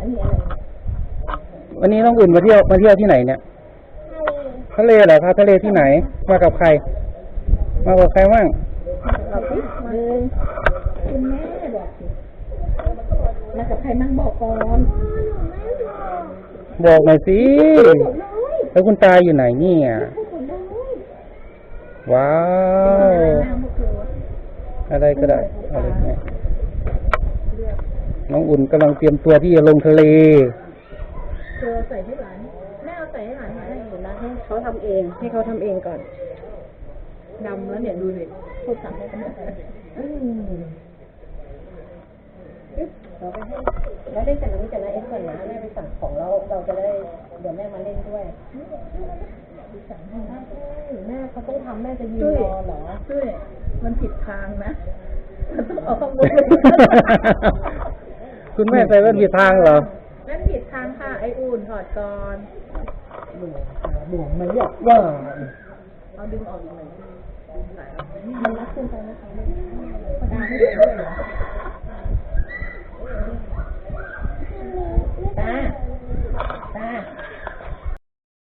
อันนี้อะไรวันนี้น้องอุ่นมาเที่ยวมาเที่ยวที่ไหนเนี่ยทะเลเหรอคะทะเลที่ไหน มากับใคร มากับใครบ้างเราสิหนึ่งคุณแม่บอกสิมากับใครมั่งบอกก่อนบอกหน่อยสิบอกเลยแล้วคุณตาอยู่ไหนเนี่ยพูดหมดเลยว้าวน้ำมะกรูดอะไรก็ได้อะไรเนี่ย น้องอุ่นกำลังเตรียมตัวที่จะลงทะเลเธอใส่ให้หลานแม่เอาใส่ให้หลานให้อยู่นะให้เขาทำเอง ให้เขาทำเองก่อนดำแล้วเนี่ยดูสิพูดสั่งให้เขาหมดอืมเราไปให้แล้วได้จากน้ำจากน้าเอ็กซ์ก่อนนะแม่ไปสั่งของแล้วเราจะได้เดี๋ยวแม่มาเล่นด้วยสั่งให้แม่เขาต้องทำแม่จะยืนรอเหรอด้วยมันผิดทางนะมันต้องเอาข้างบน คุณแม่ใส่แว่นผิดทางเหรอนั่นผิดทางค่ะไออุ่นถอดก่อนบ่วงมันเรียกว่าเอาดึงออกอีกหน่อยมันรักขึ้นไปนะคะ